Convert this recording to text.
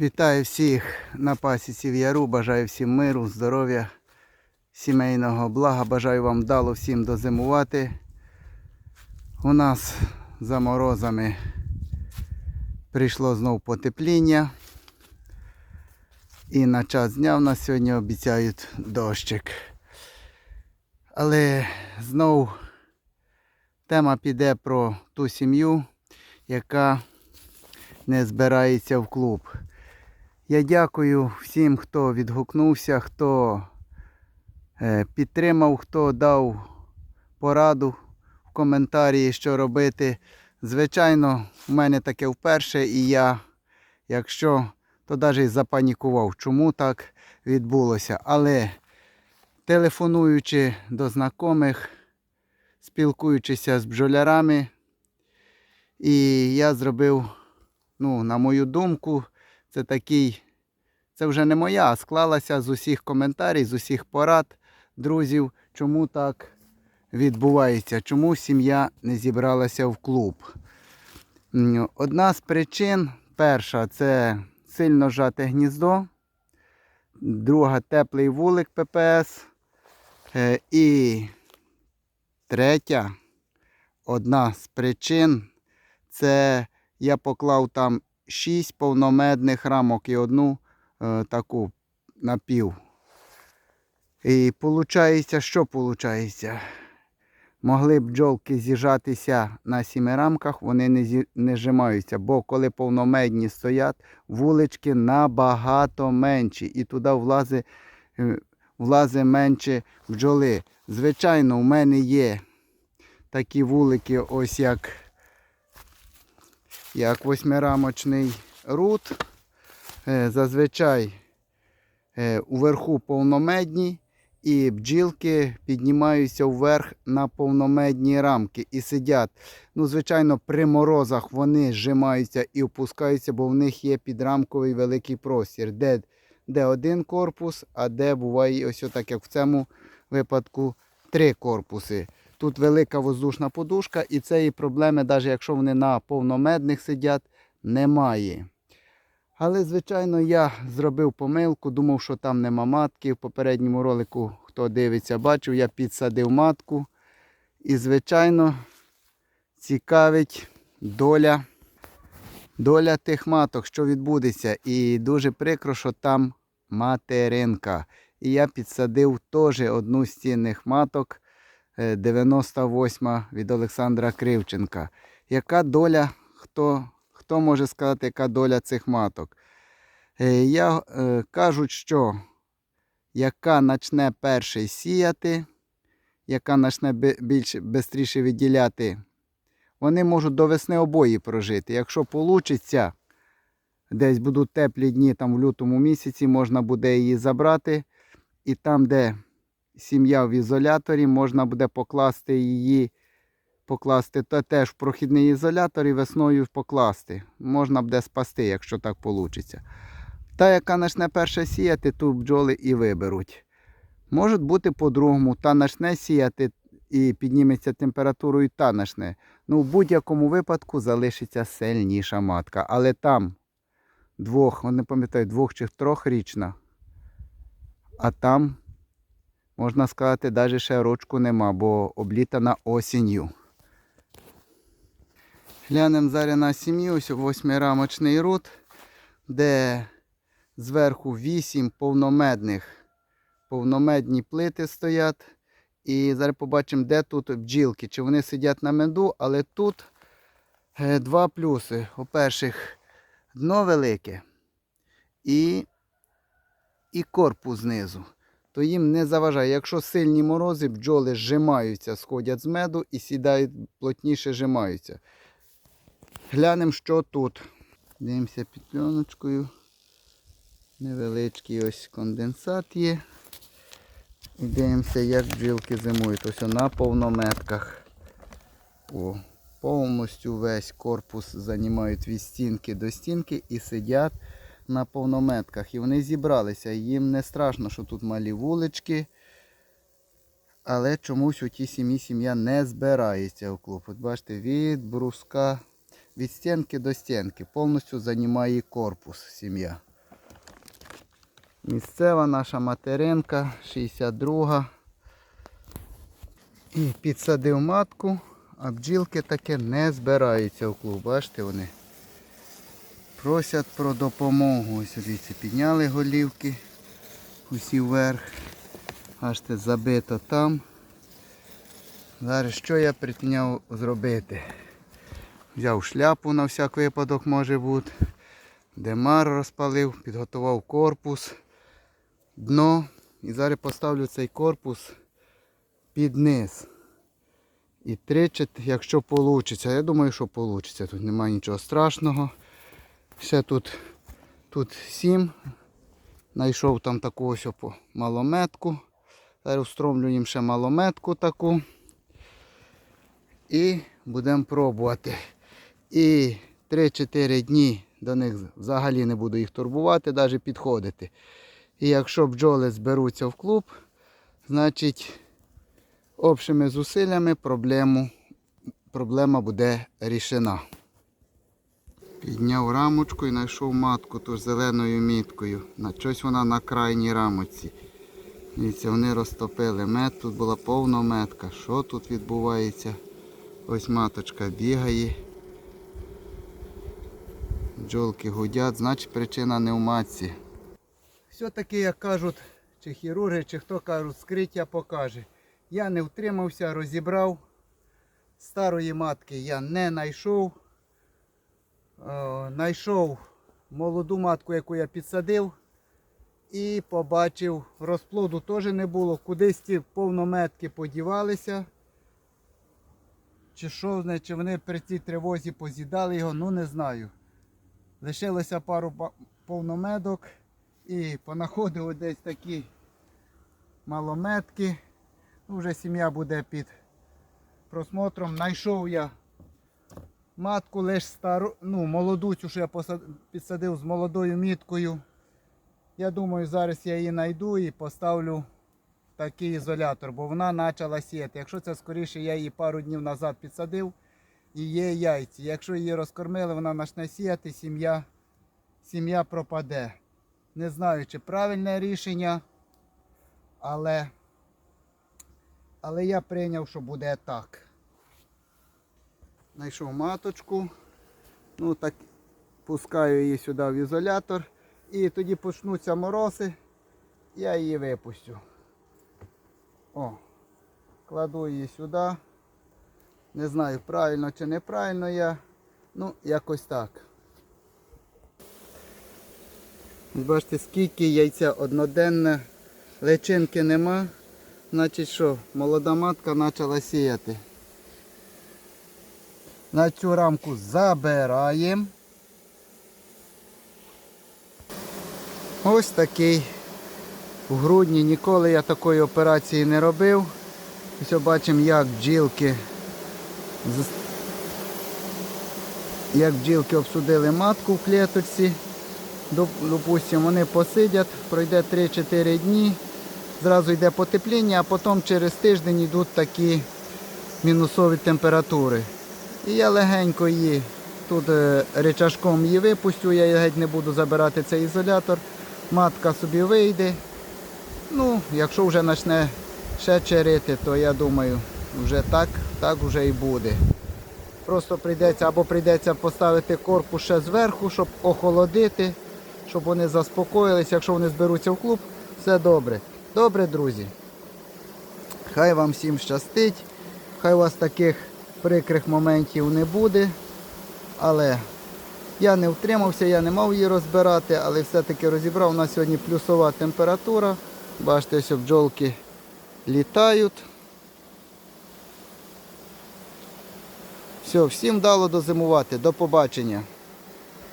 Вітаю всіх на пасіці в Яру. Бажаю всім миру, здоров'я, сімейного блага. Бажаю вам вдало всім дозимувати. У нас за морозами прийшло знов потепління. І на час дня в нас сьогодні обіцяють дощик. Але знов тема піде про ту сім'ю, яка не збирається в клуб. Я дякую всім, хто відгукнувся, хто е, підтримав, хто дав пораду в коментарі, що робити. Звичайно, в мене таке вперше, і я, якщо, то навіть запанікував, чому так відбулося. Але телефонуючи до знайомих, спілкуючися з бджолярами, і я зробив, ну, на мою думку, це такий, це вже не моя, а склалася з усіх коментарів, з усіх порад друзів, чому так відбувається, чому сім'я не зібралася в клуб. Одна з причин, перша, це сильно жате гніздо, друга теплий вулик ППС. Е, І третя, одна з причин, це я поклав там 6 повномедних рамок і одну е, таку напів. І виходить, що виходить? Могли б бджолки з'їжджатися на сіми рамках, вони не, зі, не зжимаються, бо коли повномедні стоять, вулички набагато менші. І туди влазить, е, влазить менше бджоли. Звичайно, у мене є такі вулики, ось як як восьмирамочний рут. Е, Зазвичай е, уверху повномедні і бджілки піднімаються вверх на повномедні рамки і сидять. Ну, звичайно, при морозах вони зжимаються і опускаються, бо в них є підрамковий великий простір, де, де один корпус, а де буває ось так, як в цьому випадку, три корпуси. Тут велика воздушна подушка, і цієї проблеми, навіть якщо вони на повномедних сидять, немає. Але, звичайно, я зробив помилку, думав, що там нема матки. В попередньому ролику, хто дивиться, бачив, я підсадив матку. І, звичайно, цікавить доля, доля тих маток, що відбудеться. І дуже прикро, що там материнка. І я підсадив теж одну з цінних маток. Е, 98 від Олександра Кривченка. Яка доля, хто, хто може сказати, яка доля цих маток? Е, Я е, кажуть, що яка почне перший сіяти, яка почне більш швидше виділяти, вони можуть до весни обої прожити. Якщо вийде, десь будуть теплі дні там в лютому місяці, можна буде її забрати. І там, де сім'я в ізоляторі, можна буде покласти її, покласти теж в прохідний ізолятор і весною покласти. Можна буде спасти, якщо так вийде. Та, яка почне перше сіяти, ту бджоли і виберуть. Може бути по-другому, та почне сіяти і підніметься температурою, та почне. Ну, в будь-якому випадку залишиться сильніша матка. Але там двох, не пам'ятаю, двох чи трьохрічна. А там можна сказати, навіть ще рочку нема, бо облітана осінню. Глянемо зараз на сім'ю, ось восьмирамочний рут, де зверху вісім повномедних повномедні плити стоять. І зараз побачимо, де тут бджілки. Чи вони сидять на меду, але тут е, два плюси. По-перше, дно велике і, і корпус знизу то їм не заважає. Якщо сильні морози, бджоли зжимаються, сходять з меду і сідають, плотніше зжимаються. Глянемо, що тут. Дивимося під пленочкою. Невеличкий ось конденсат є. І дивимося, як бджілки зимують. Ось на повнометках. О, повністю весь корпус займають від стінки до стінки і сидять на повнометках. І вони зібралися. Їм не страшно, що тут малі вулички. Але чомусь у тій сім'ї сім'я не збирається в клуб. От бачите, від бруска, від стінки до стінки. Повністю займає корпус сім'я. Місцева наша материнка, 62. І підсадив матку, а бджілки таке не збираються в клуб. Бачите вони. Просять про допомогу. Ось дивіться, підняли голівки усі вверх. Бачите, забито там. Зараз що я притняв зробити? Взяв шляпу на всяк випадок може бути. Демар розпалив, підготував корпус, дно. І зараз поставлю цей корпус під низ. І тричі, якщо вийде. Я думаю, що вийде. Тут немає нічого страшного. Ще тут, тут сім. Знайшов там таку ось опо- малометку. Зараз встромлю ще малометку таку. І будемо пробувати. І 3-4 дні до них взагалі не буду їх турбувати, навіть підходити. І якщо бджоли зберуться в клуб, значить общими зусиллями проблему, проблема буде рішена. Підняв рамочку і знайшов матку тож зеленою міткою. На щось вона на крайній рамочці. Дивіться, вони розтопили мед, тут була повна метка. Що тут відбувається? Ось маточка бігає. Бджолки гудять, значить причина не в матці. Все-таки, як кажуть, чи хірурги, чи хто кажуть, скриття покаже. Я не втримався, розібрав. Старої матки я не знайшов. Знайшов молоду матку, яку я підсадив. І побачив, розплоду теж не було. Кудись ті повнометки подівалися. Чи що, чи вони при цій тривозі поз'їдали його, ну не знаю. Лишилося пару повномедок і понаходив десь такі малометки. Ну, вже сім'я буде під просмотром. Найшов я матку лише стару, ну, молоду цю, що я підсадив з молодою міткою. Я думаю, зараз я її знайду і поставлю такий ізолятор, бо вона почала сіяти. Якщо це скоріше, я її пару днів назад підсадив і є яйці. Якщо її розкормили, вона почне сіяти, сім'я, сім'я пропаде. Не знаю, чи правильне рішення, але, але я прийняв, що буде так. Знайшов маточку. Ну так пускаю її сюди в ізолятор. І тоді почнуться морози, я її випустю. О, кладу її сюди. Не знаю, правильно чи неправильно я. Ну, якось так. Бачите, скільки яйця одноденне, личинки нема. Значить що, молода матка почала сіяти. На цю рамку забираємо. Ось такий. У грудні ніколи я такої операції не робив. Ось бачимо, як бджілки як бджілки обсудили матку в клеточці. Допустимо, вони посидять, пройде 3-4 дні, зразу йде потепління, а потім через тиждень йдуть такі мінусові температури. І я легенько її тут е, речашком її випустю, я геть не буду забирати цей ізолятор. Матка собі вийде. Ну, якщо вже почне ще черити, то я думаю, вже так, так вже і буде. Просто прийдеться або прийдеться поставити корпус ще зверху, щоб охолодити, щоб вони заспокоїлися. Якщо вони зберуться в клуб, все добре. Добре, друзі. Хай вам всім щастить. Хай у вас таких прикрих моментів не буде. Але я не втримався, я не мав її розбирати, але все-таки розібрав. У нас сьогодні плюсова температура. Бачите, що бджолки літають. Все, всім дало дозимувати. До побачення.